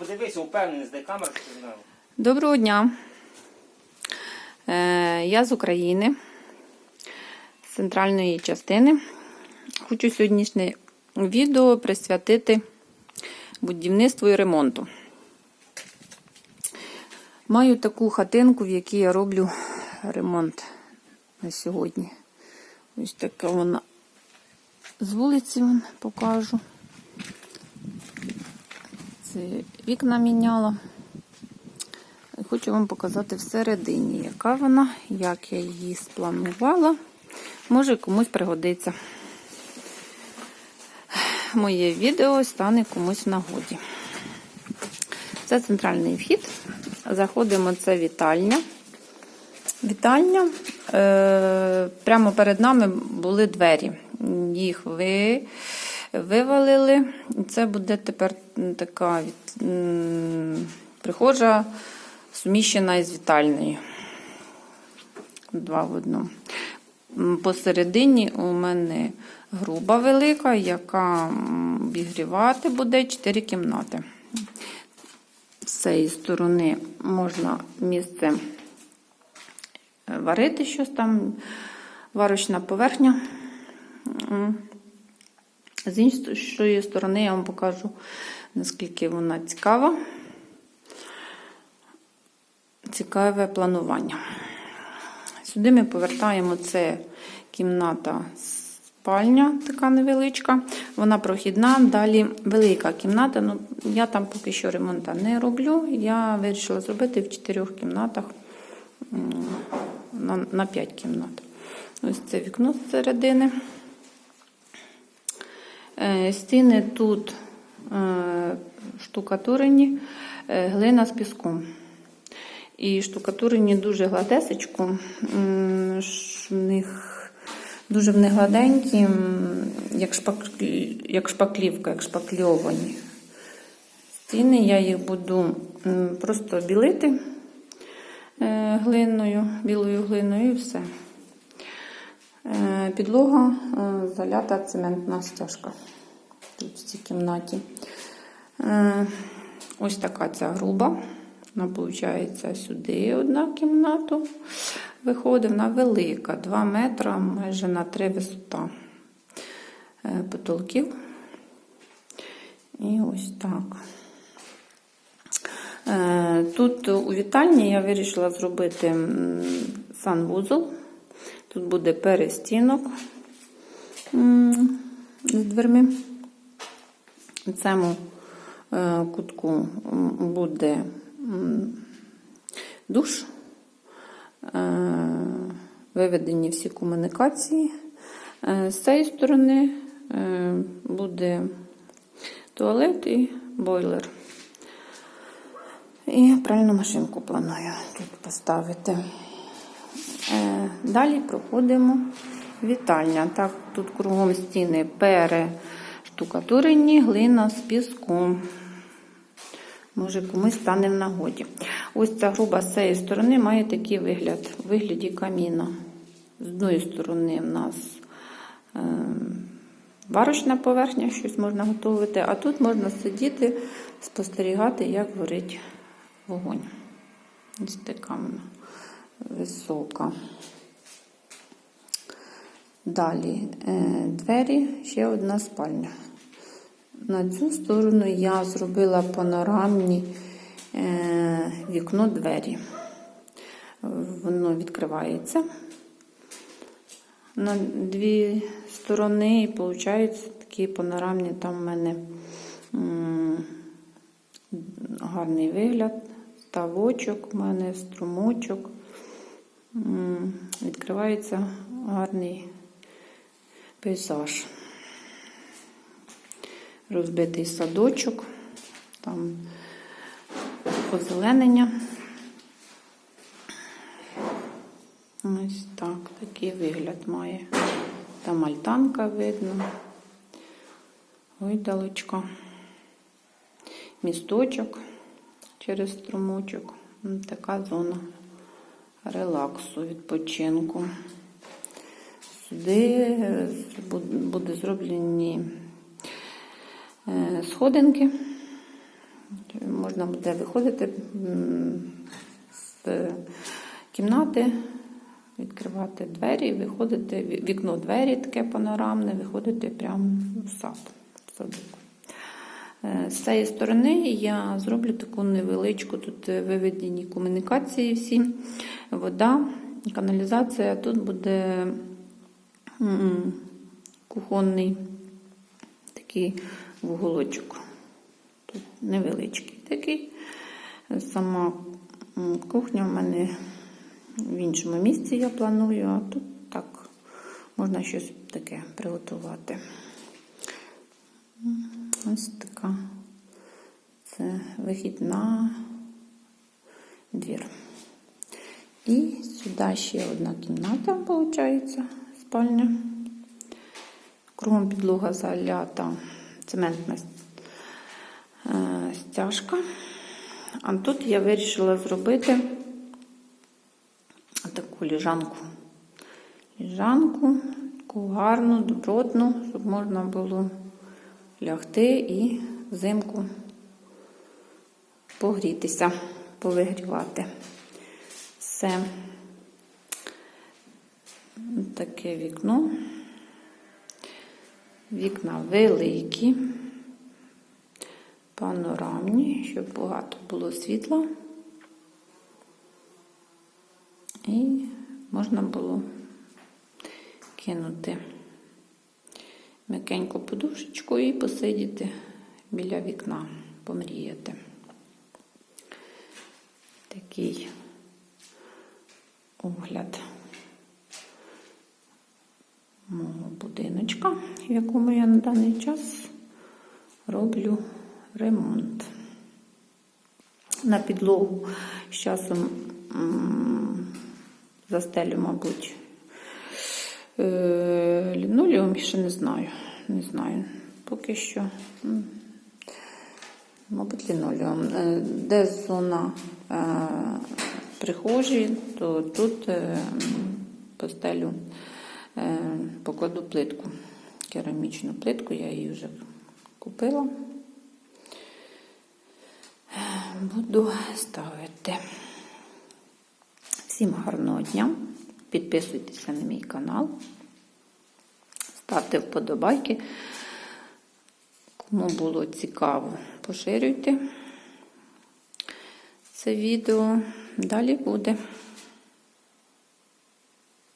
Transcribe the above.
подивися, упевненість, де камера, що ти. Доброго дня. Е, Я з України, з центральної частини. Хочу сьогоднішнє відео присвятити будівництву і ремонту. Маю таку хатинку, в якій я роблю ремонт на сьогодні. Ось така вона з вулиці вам покажу. Вікна міняла. Хочу вам показати всередині, яка вона, як я її спланувала. Може комусь пригодиться. Моє відео стане комусь в нагоді. Це центральний вхід. Заходимо, це вітальня. Вітальня. Е, прямо перед нами були двері. Їх ви, вивалили. Це буде тепер така прихожа суміщена із вітальною. Два в одному. Посередині у мене груба велика, яка обігрівати буде 4 кімнати. З цієї сторони можна місце е, варити щось там, варочна поверхня. З іншої сторони я вам покажу, наскільки вона цікава. Цікаве планування. Сюди ми повертаємо це кімната спальня, така невеличка. Вона прохідна. Далі велика кімната. Ну, я там поки що ремонту не роблю. Я вирішила зробити в чотирьох кімнатах на, на 5 кімнат. Ось це вікно з середини. Е, Стіни тут е, штукатурені, е, глина з піском. І штукатурені дуже гладесечко. В них дуже вони гладенькі, як, шпак, як шпаклівка, як шпакльовані. Стіни я їх буду просто білити глиною, білою глиною і все. Е, Підлога е, залята цементна стяжка тут в цій кімнаті. Е, Ось така ця груба. Вона, виходить, сюди одна кімната виходить. Вона велика, 2 метри, майже на 3 висота потолків. І ось так. Тут у вітальні я вирішила зробити санвузол. Тут буде перестінок з дверми. У цьому е, кутку буде душ, е, виведені всі комунікації. Е, З цієї сторони буде туалет і бойлер. І пральну машинку планую тут поставити. Далі проходимо вітальня. Так, тут кругом стіни перештукатурені, глина з піском. Може, комусь стане в нагоді. Ось ця груба з цієї сторони має такий вигляд, у вигляді каміна. З одної сторони в нас е, варочна поверхня, щось можна готувати, а тут можна сидіти, спостерігати, як горить вогонь. Ось така висока. Далі е, двері, ще одна спальня. На цю сторону я зробила панорамні е, вікно двері. Воно відкривається на дві сторони, і виходить такі панорамні. Там в мене гарний вигляд, ставочок, у мене струмочок. Відкривається гарний пейзаж. Розбитий садочок, там озеленення. Ось так, такий вигляд має. Там альтанка видно. Гойдалочка. Місточок через струмочок. Така зона релаксу, відпочинку. Сюди буде зроблені е, сходинки. можна буде виходити з кімнати, відкривати двері, виходити, вікно двері таке панорамне, виходити прямо в сад. в садок. Е, З цієї сторони я зроблю таку невеличку тут виведені комунікації всі. Вода, каналізація. Тут буде кухонний такий вуголочок. Тут невеличкий такий. Сама кухня в мене в іншому місці я планую, а тут так можна щось таке приготувати. Ось така. Це вихід на двір. І сюди ще одна кімната, виходить, спальня. Кругом підлога залята цементна е, стяжка. А тут я вирішила зробити таку ліжанку. Ліжанку, таку гарну, добротну, щоб можна було лягти і взимку погрітися, повигрівати. Все. Таке вікно. Вікна великі, панорамні, щоб багато було світла. І можна було кинути м'якеньку подушечку і посидіти біля вікна, помріяти. Такий огляд будиночка, в якому я на даний час роблю ремонт. На підлогу з часом застелю, мабуть, е, лінолеум, ще не знаю. Не знаю. Поки що, мабуть, лінолеум. Е, Де зона е, прихожі, то тут постелю, покладу плитку, керамічну плитку, я її вже купила. Буду ставити. Всім гарного дня. Підписуйтеся на мій канал. Ставте вподобайки. Кому було цікаво, поширюйте це відео. Далі буде.